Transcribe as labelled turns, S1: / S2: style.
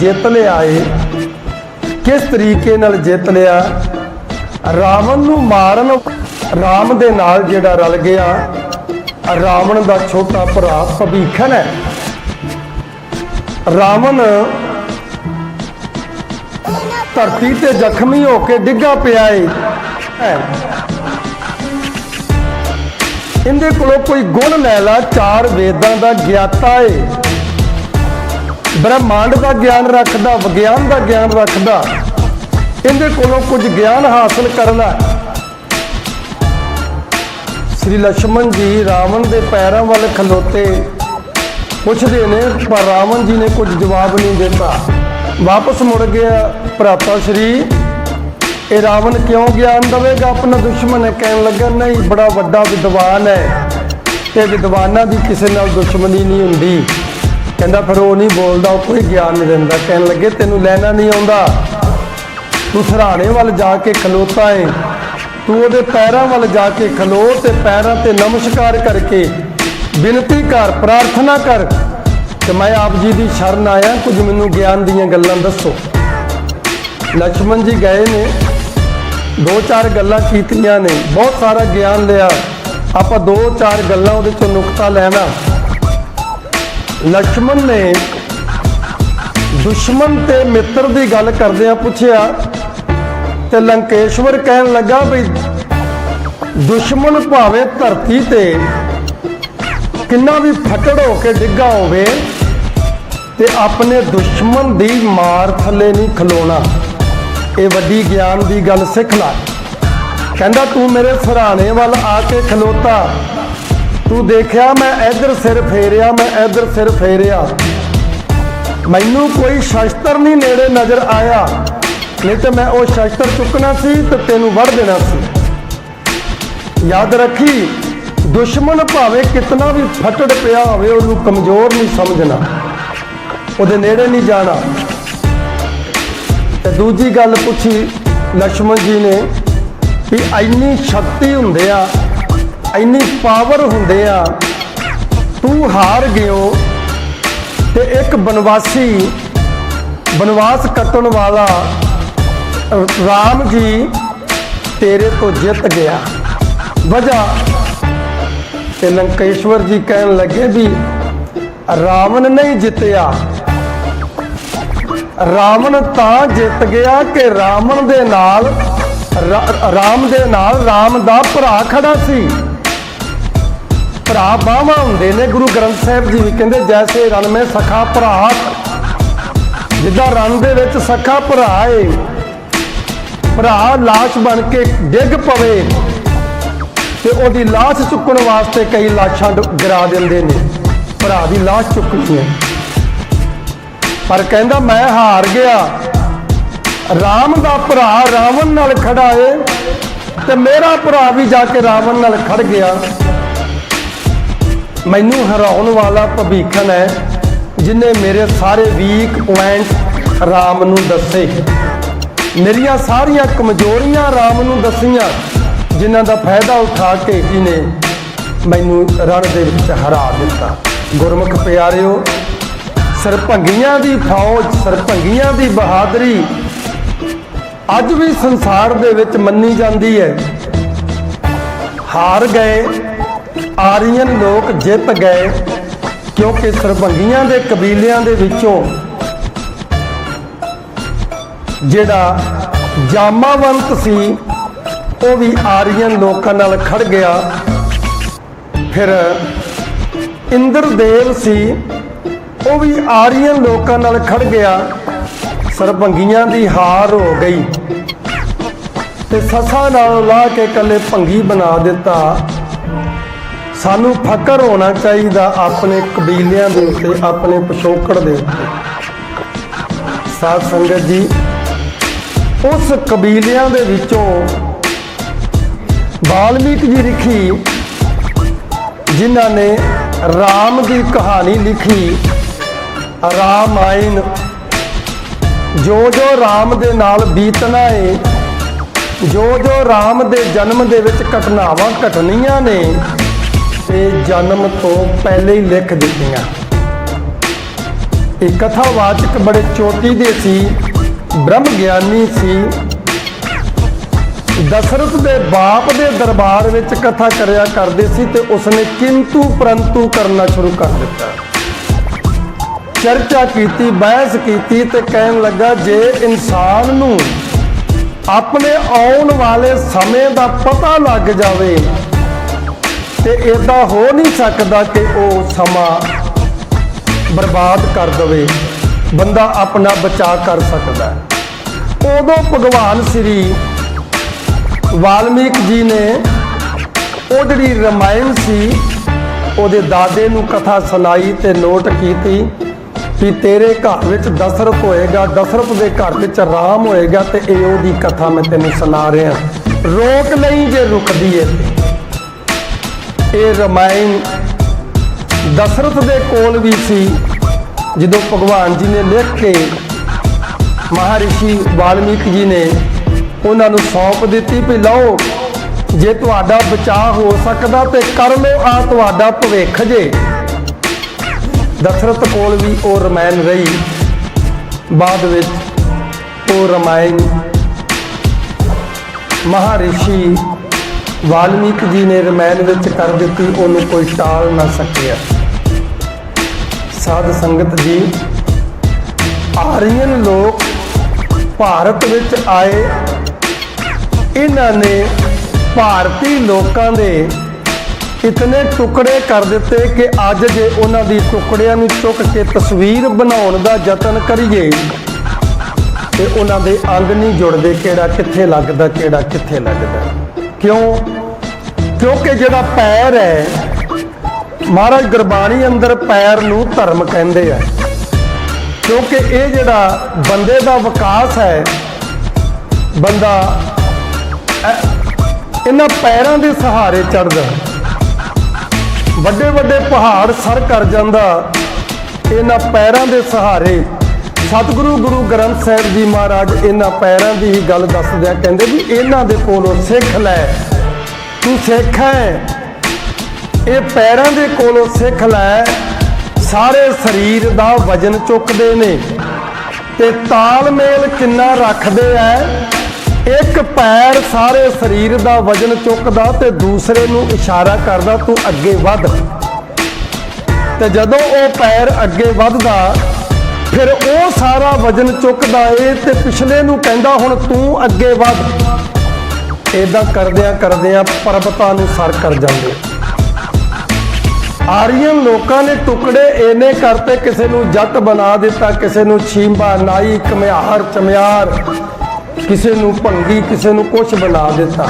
S1: ਜਿੱਤ ਲਿਆ ਏ। ਕਿਸ ਤਰੀਕੇ ਨਾਲ ਜਿੱਤ ਲਿਆ? ਰਾਵਣ ਨੂੰ ਮਾਰਨ, ਰਾਮ ਦੇ ਨਾਲ ਜਿਹੜਾ ਰਲ ਗਿਆ, ਰਾਵਣ ਦਾ ਛੋਟਾ ਭਰਾ ਭਵੀਖਨ ਹੈ। ਰਾਵਣ ਧਰਤੀ ਤੇ ਜ਼ਖਮੀ ਹੋ ਕੇ ਡਿੱਗਾ ਪਿਆ ਏ। ਇਹਦੇ ਕੋਲੋਂ ਕੋਈ ਗੁਣ ਲੈ ਲਾ, ਚਾਰ ਵੇਦਾਂ ਦਾ ਗਿਆਤਾ ਏ। ਬ੍ਰਹਿਮੰਡ ਦਾ ਗਿਆਨ ਰੱਖਦਾ, ਵਿਗਿਆਨ ਦਾ ਗਿਆਨ ਰੱਖਦਾ, ਇਹਦੇ ਕੋਲੋਂ ਕੁਝ ਗਿਆਨ ਹਾਸਲ ਕਰਨਾ ਸ੍ਰੀ ਲక్ష్మణ ਜੀ ਰਾਵਣ ਦੇ ਪੈਰਾਂ ਵੱਲ ਖਲੋਤੇ। ਪੁੱਛਦੇ ਨੇ, ਪਰ ਰਾਵਣ ਜੀ ਨੇ ਕੁਝ ਜਵਾਬ ਨਹੀਂ ਦਿੱਤਾ। ਵਾਪਸ ਮੁੜ ਗਿਆ ਭਰਾਤਾ ਸ੍ਰੀ। ਇਹ ਰਾਵਣ ਕਿਉਂ ਗਿਆਨ ਦੇਵੇਗਾ? ਆਪਣਾ ਦੁਸ਼ਮਣ ਹੈ ਕਹਿਣ ਲੱਗਾ, ਨਹੀਂ, ਬੜਾ ਵੱਡਾ ਵਿਦਵਾਨ ਹੈ। ਤੇ ਵਿਦਵਾਨਾਂ ਦੀ ਕਿਸੇ ਨਾਲ ਦੁਸ਼ਮਣੀ ਨਹੀਂ ਹੁੰਦੀ। ਕਹਿੰਦਾ, ਫਿਰ ਉਹ ਨਹੀਂ ਬੋਲਦਾ ਉਹ ਕੋਈ ਗਿਆਨ ਨਹੀਂ ਦਿੰਦਾ। ਕਹਿਣ ਲੱਗੇ, ਤੈਨੂੰ ਲੈਣਾ ਨਹੀਂ ਆਉਂਦਾ। ਤੂੰ ਸਰਾਣੇ ਵੱਲ ਜਾ ਕੇ ਖਲੋਤਾ ਏ। ਤੂੰ ਉਹਦੇ ਪੈਰਾਂ ਵੱਲ ਜਾ ਕੇ ਖਲੋ ਤੇ ਪੈਰਾਂ ਤੇ ਨਮਸਕਾਰ ਕਰਕੇ ਬੇਨਤੀ ਕਰ, ਪ੍ਰਾਰਥਨਾ ਕਰ ਕਿ ਮੈਂ ਆਪ ਜੀ ਦੀ ਸ਼ਰਨ ਆਇਆ। ਕੁਝ ਮੈਨੂੰ ਗਿਆਨ ਦੀਆਂ ਗੱਲਾਂ ਦੱਸੋ। ਲక్ష్మణ ਜੀ ਗਏ ਨੇ। ਦੋ ਚਾਰ ਗੱਲਾਂ ਕੀਤੀਆਂ ਨੇ। ਬਹੁਤ ਸਾਰਾ ਗਿਆਨ ਲਿਆ। ਆਪਾਂ ਦੋ ਚਾਰ ਗੱਲਾਂ ਉਹਦੇ ਚੋਂ ਨੁਕਤਾ ਲੈਣਾ। ਲਕਸ਼ਮਣ ਨੇ ਦੁਸ਼ਮਣ ਤੇ ਮਿੱਤਰ ਦੀ ਗੱਲ ਕਰਦਿਆਂ ਪੁੱਛਿਆ ਤੇ ਲੰਕੇਸ਼ਵਰ ਕਹਿਣ ਲੱਗਾ ਵੀ ਦੁਸ਼ਮਣ ਭਾਵੇਂ ਧਰਤੀ ਤੇ ਕਿੰਨਾ ਵੀ ਫਟੜ ਹੋ ਕੇ ਡਿੱਗਾ ਹੋਵੇ ਤੇ ਆਪਣੇ ਦੁਸ਼ਮਣ ਦੀ ਮਾਰ ਥੱਲੇ ਨਹੀਂ ਖਲੋਣਾ। ਇਹ ਵੱਡੀ ਗਿਆਨ ਦੀ ਗੱਲ ਸਿੱਖ ਲੈ। ਕਹਿੰਦਾ, ਤੂੰ ਮੇਰੇ ਸਹਰਾਣੇ ਵੱਲ ਆ ਕੇ ਖਲੋਤਾ। ਤੂੰ ਦੇਖਿਆ ਮੈਂ ਇੱਧਰ ਸਿਰ ਫੇਰਿਆ, ਮੈਂ ਇੱਧਰ ਸਿਰ ਫੇਰਿਆ। ਮੈਨੂੰ ਕੋਈ ਸ਼ਸਤਰ ਨਹੀਂ ਨੇੜੇ ਨਜ਼ਰ ਆਇਆ। ਨਹੀਂ ਤੇ ਮੈਂ ਉਹ ਸ਼ਸਤਰ ਚੁੱਕਣਾ ਸੀ ਤੇ ਤੈਨੂੰ ਵੜ ਦੇਣਾ ਸੀ। ਯਾਦ ਰੱਖੀ, ਦੁਸ਼ਮਣ ਭਾਵੇਂ ਕਿਤਨਾ ਵੀ ਫਟੜ ਪਿਆ ਹੋਵੇ, ਉਹਨੂੰ ਕਮਜ਼ੋਰ ਨਹੀਂ ਸਮਝਣਾ। ਉਹਦੇ ਨੇੜੇ ਨਹੀਂ ਜਾਣਾ। ਤੇ ਦੂਜੀ ਗੱਲ ਪੁੱਛੀ ਲక్ష్మణ ਜੀ ਨੇ ਕਿ ਇੰਨੀ ਸ਼ਕਤੀ ਹੁੰਦੇ ਆ ਇੰਨੀ ਪਾਵਰ ਹੁੰਦੇ ਆ। ਤੂੰ ਹਾਰ ਗਿਓ ਤੇ ਇੱਕ ਬਨਵਾਸੀ, ਬਨਵਾਸ ਕੱਟਣ ਵਾਲਾ, ਰਾਮ ਜੀ ਤੇਰੇ ਤੋਂ ਜਿੱਤ ਗਿਆ। ਵਜ੍ਹਾ ਤੇ ਲੰਕੇਸ਼ਵਰ ਜੀ ਕਹਿਣ ਲੱਗੇ ਵੀ ਰਾਵਣ ਨਹੀਂ ਜਿੱਤਿਆ। ਰਾਵਣ ਤਾਂ ਜਿੱਤ ਗਿਆ ਕਿ ਰਾਵਣ ਦੇ ਨਾਲ ਰਾਮ ਦੇ ਨਾਲ ਰਾਮ ਦਾ ਭਰਾ ਖੜਾ ਸੀ। ਭਰਾ ਬਾਵਾ ਹੁੰਦੇ ਨੇ ਗੁਰੂ ਗ੍ਰੰਥ ਸਾਹਿਬ ਜੀ ਵੀ ਕਹਿੰਦੇ ਜੈਸੇ ਰਣ ਮੇ ਸਖਾ ਭਰਾ ਜਿੱਦਾਂ ਰਣ ਦੇ ਵਿੱਚ ਸਖਾ ਭਰਾ ਏ ਭਰਾ লাশ ਬਣ ਕੇ ਡਿੱਗ ਪਵੇ ਤੇ ਉਹਦੀ লাশ ਚੁੱਕਣ ਵਾਸਤੇ ਕਈ ਲਾਸ਼ਾਂ ਡ- ਗਿਰਾ ਦਿੰਦੇ ਨੇ ਭਰਾ ਦੀ লাশ ਚੁੱਕਣੀ ਹੈ ਪਰ ਕਹਿੰਦਾ ਮੈਂ ਹਾਰ ਗਿਆ ਰਾਮ ਦਾ ਭਰਾ ਰਾਵਣ ਨਾਲ ਖੜਾ ਏ ਤੇ ਮੇਰਾ ਭਰਾ ਵੀ ਜਾ ਕੇ ਰਾਵਣ ਨਾਲ ਖੜ ਗਿਆ ਮੈਨੂੰ ਹਰਾਉਣ ਵਾਲਾ ਭਵੀਖਣ ਹੈ, ਜਿਨੇ ਮੇਰੇ ਸਾਰੇ ਵੀਕ ਪੁਆਇੰਟ ਰਾਮ ਨੂੰ ਦੱਸੇ। ਮੇਰੀਆਂ ਸਾਰੀਆਂ ਕਮਜ਼ੋਰੀਆਂ ਰਾਮ ਨੂੰ ਦੱਸੀਆਂ, ਜਿਨ੍ਹਾਂ ਦਾ ਫਾਇਦਾ ਉਠਾ ਕੇ ਜੀ ਨੇ ਮੈਨੂੰ ਰਣ ਦੇ ਵਿੱਚ ਹਰਾ ਦਿੱਤਾ। ਗੁਰਮੁਖ ਪਿਆਰਿਓ ਸਰਪੰਗੀਆਂ ਦੀ ਫੌਜ ਸਰਪੰਗੀਆਂ ਦੀ ਬਹਾਦਰੀ ਅੱਜ ਵੀ ਸੰਸਾਰ ਦੇ ਵਿੱਚ ਮੰਨੀ ਜਾਂਦੀ ਹੈ। ਹਾਰ ਗਏ ਆਰੀਅਨ ਲੋਕ ਜਿੱਤ ਗਏ ਕਿਉਂਕਿ ਸਰਬੰਗੀਆਂ ਦੇ ਕਬੀਲਿਆਂ ਦੇ ਵਿੱਚੋਂ ਜਿਹੜਾ ਜਾਮਾਵੰਤ ਸੀ, ਉਹ ਵੀ ਆਰੀਅਨ ਲੋਕਾਂ ਨਾਲ ਖੜ ਗਿਆ। ਫਿਰ ਇੰਦਰਦੇਵ ਸੀ, ਉਹ ਵੀ ਆਰੀਅਨ ਲੋਕਾਂ ਨਾਲ ਖੜ ਗਿਆ। ਸਰਬੰਗੀਆਂ ਦੀ ਹਾਰ ਹੋ ਗਈ ਤੇ ਸੱਸਾਂ ਨਾਲ ਲਾ ਕੇ ਕੱਲੇ ਭੰਗੀ ਬਣਾ ਦਿੱਤਾ। ਸਾਨੂੰ ਫਕਰ ਹੋਣਾ ਚਾਹੀਦਾ ਆਪਣੇ ਕਬੀਲਿਆਂ ਦੇ ਉੱਤੇ, ਆਪਣੇ ਪਿਛੋਕੜ ਦੇ ਉੱਤੇ। ਸਾਧ ਸੰਗਤ ਜੀ, ਉਸ ਕਬੀਲਿਆਂ ਦੇ ਵਿੱਚੋਂ ਬਾਲਮੀਕ ਜੀ ਲਿਖੀ, ਜਿਨ੍ਹਾਂ ਨੇ ਰਾਮ ਦੀ ਕਹਾਣੀ ਲਿਖੀ ਰਾਮਾਇਣ ਜੋ ਜੋ ਰਾਮ ਦੇ ਨਾਲ ਬੀਤਣਾ ਏ ਜੋ ਜੋ ਰਾਮ ਦੇ ਜਨਮ ਦੇ ਵਿੱਚ ਘਟਨਾਵਾਂ ਘਟਣੀਆਂ ਨੇ ਤੇ ਜਨਮ ਤੋਂ ਪਹਿਲੇ ਹੀ ਲਿਖ ਦਿੱਤੀਆਂ। ਇਹ ਕਥਾਵਾਚਕ ਬੜੇ ਚੋਟੀ ਦੇ ਸੀ ਬ੍ਰਹਮ ਗਿਆਨੀ ਸੀ। ਦਸ਼ਰਥ ਦੇ ਬਾਪ ਦੇ ਦਰਬਾਰ ਵਿੱਚ ਕਥਾ ਕਰਿਆ ਕਰਦੇ ਸੀ ਤੇ ਉਸਨੇ ਕਿੰਤੂ ਪਰੰਤੂ ਕਰਨਾ ਸ਼ੁਰੂ ਕਰ ਦਿੱਤਾ। ਚਰਚਾ ਕੀਤੀ, ਬਹਿਸ ਕੀਤੀ ਤੇ ਕਹਿਣ ਲੱਗਾ, ਜੇ ਇਨਸਾਨ ਨੂੰ ਆਪਣੇ ਆਉਣ ਵਾਲੇ ਸਮੇਂ ਦਾ ਪਤਾ ਲੱਗ ਜਾਵੇ ਤੇ ਇਦਾਂ ਹੋ ਨਹੀਂ ਸਕਦਾ ਕਿ ਉਹ ਸਮਾਂ ਬਰਬਾਦ ਕਰ ਦਵੇ। ਬੰਦਾ ਆਪਣਾ ਬਚਾਅ ਕਰ ਸਕਦਾ ਉਦੋਂ ਭਗਵਾਨ ਸ੍ਰੀ ਵਾਲਮੀਕ ਜੀ ਨੇ ਉਹ ਜਿਹੜੀ ਰਮਾਇਣ ਸੀ, ਉਹਦੇ ਦਾਦੇ ਨੂੰ ਕਥਾ ਸੁਣਾਈ ਤੇ ਨੋਟ ਕੀਤੀ ਕਿ ਤੇਰੇ ਘਰ ਵਿੱਚ ਦਸ਼ਰਥ ਹੋਏਗਾ, ਦਸ਼ਰਥ ਦੇ ਘਰ ਵਿੱਚ ਰਾਮ ਹੋਏਗਾ ਤੇ ਇਹ ਉਹਦੀ ਕਥਾ ਮੈਂ ਤੈਨੂੰ ਸੁਣਾ ਰਿਹਾ। ਰੋਕ ਲਈ ਜੇ ਰੁਕਦੀ ਏ ਇਹ ਰਮਾਇਣ ਦਸ਼ਰਥ ਦੇ ਕੋਲ ਵੀ ਸੀ, ਜਦੋਂ ਭਗਵਾਨ ਜੀ ਨੇ ਲਿਖ ਕੇ ਮਹਾਰਿਸ਼ੀ ਵਾਲਮੀਕ ਜੀ ਨੇ ਉਹਨਾਂ ਨੂੰ ਸੌਂਪ ਦਿੱਤੀ ਵੀ ਲਓ, ਜੇ ਤੁਹਾਡਾ ਬਚਾਅ ਹੋ ਸਕਦਾ ਤੇ ਕਰ ਲਓ, ਆ ਤੁਹਾਡਾ ਭਵਿੱਖ ਜੇ। ਦਸ਼ਰਥ ਕੋਲ ਵੀ ਉਹ ਰਮਾਇਣ ਰਹੀ। ਬਾਅਦ ਵਿੱਚ ਉਹ ਰਮਾਇਣ ਮਹਾਰਿਸ਼ੀ ਵਾਲਮੀਕ ਜੀ ਨੇ ਰਮਾਇਣ ਵਿੱਚ ਕਰ ਦਿੱਤੀ, ਉਹਨੂੰ ਕੋਈ ਟਾਲ ਨਾ ਸਕਿਆ। ਸਾਧ ਸੰਗਤ ਜੀ, ਆਰੀਅਨ ਲੋਕ ਭਾਰਤ ਵਿੱਚ ਆਏ। ਇਹਨਾਂ ਨੇ ਭਾਰਤੀ ਲੋਕਾਂ ਦੇ ਇਤਨੇ ਟੁਕੜੇ ਕਰ ਦਿੱਤੇ ਕਿ ਅੱਜ ਜੇ ਉਹਨਾਂ ਦੀ ਟੁਕੜਿਆਂ ਨੂੰ ਚੁੱਕ ਕੇ ਤਸਵੀਰ ਬਣਾਉਣ ਦਾ ਯਤਨ ਕਰੀਏ, ਤੇ ਉਹਨਾਂ ਦੇ ਅੰਗ ਨਹੀਂ ਜੁੜਦੇ ਕਿਹੜਾ ਕਿੱਥੇ ਲੱਗਦਾ, ਕਿਹੜਾ ਕਿੱਥੇ ਲੱਗਦਾ। ਕਿਉਂ? ਕਿਉਂਕਿ ਜਿਹੜਾ ਪੈਰ ਹੈ, ਮਹਾਰਾਜ ਗੁਰਬਾਣੀ ਅੰਦਰ ਪੈਰ ਨੂੰ ਧਰਮ ਕਹਿੰਦੇ ਆ। ਕਿਉਂਕਿ ਇਹ ਜਿਹੜਾ ਬੰਦੇ ਦਾ ਵਿਕਾਸ ਹੈ, ਬੰਦਾ ਇਹਨਾਂ ਪੈਰਾਂ ਦੇ ਸਹਾਰੇ ਚੜਦਾ ਵੱਡੇ ਵੱਡੇ ਪਹਾੜ ਸਰ ਕਰ ਜਾਂਦਾ, ਇਹਨਾਂ ਪੈਰਾਂ ਦੇ ਸਹਾਰੇ ਸਤਿਗੁਰੂ ਗੁਰੂ ਗ੍ਰੰਥ ਸਾਹਿਬ ਜੀ ਮਹਾਰਾਜ ਇਹਨਾਂ ਪੈਰਾਂ ਦੀ ਹੀ ਗੱਲ ਦੱਸਦਿਆਂ ਕਹਿੰਦੇ ਵੀ ਇਹਨਾਂ ਦੇ ਕੋਲੋਂ ਸਿੱਖ ਲੈ। ਤੂੰ ਸਿੱਖ ਹੈ। ਇਹ ਪੈਰਾਂ ਦੇ ਕੋਲੋਂ ਸਿੱਖ ਲੈ। ਸਾਰੇ ਸਰੀਰ ਦਾ ਵਜਨ ਚੁੱਕਦੇ ਨੇ। ਤੇ ਤਾਲਮੇਲ ਕਿੰਨਾ ਰੱਖਦੇ ਐ ਇੱਕ ਪੈਰ ਸਾਰੇ ਸਰੀਰ ਦਾ ਵਜਨ ਚੁੱਕਦਾ ਤੇ ਦੂਸਰੇ ਨੂੰ ਇਸ਼ਾਰਾ ਕਰਦਾ, ਤੂੰ ਅੱਗੇ ਵੱਧ। ਤੇ ਜਦੋਂ ਉਹ ਪੈਰ ਅੱਗੇ ਵੱਧਦਾ ਫਿਰ ਉਹ ਸਾਰਾ ਵਜਨ ਚੁੱਕਦਾ ਏ ਤੇ ਪਿਛਲੇ ਨੂੰ ਕਹਿੰਦਾ, ਹੁਣ ਤੂੰ ਅੱਗੇ ਵੱਧ। ਇਦਾਂ ਕਰਦਿਆਂ ਕਰਦਿਆਂ ਪਰਬਤਾਂ ਨੂੰ ਸਰ ਕਰ ਜਾਂਦੇ। ਆਰੀਅਨ ਲੋਕਾਂ ਨੇ ਟੁਕੜੇ ਇਹਨੇ ਕਰਤੇ, ਕਿਸੇ ਨੂੰ ਜੱਟ ਬਣਾ ਦਿੱਤਾ, ਕਿਸੇ ਨੂੰ ਛੀਂਬਾ, ਨਾਈ ਕਮਿਆਰ ਚਮਿਆਰ, ਕਿਸੇ ਨੂੰ ਭੰਗੀ, ਕਿਸੇ ਨੂੰ ਕੁਛ ਬਣਾ ਦਿੱਤਾ।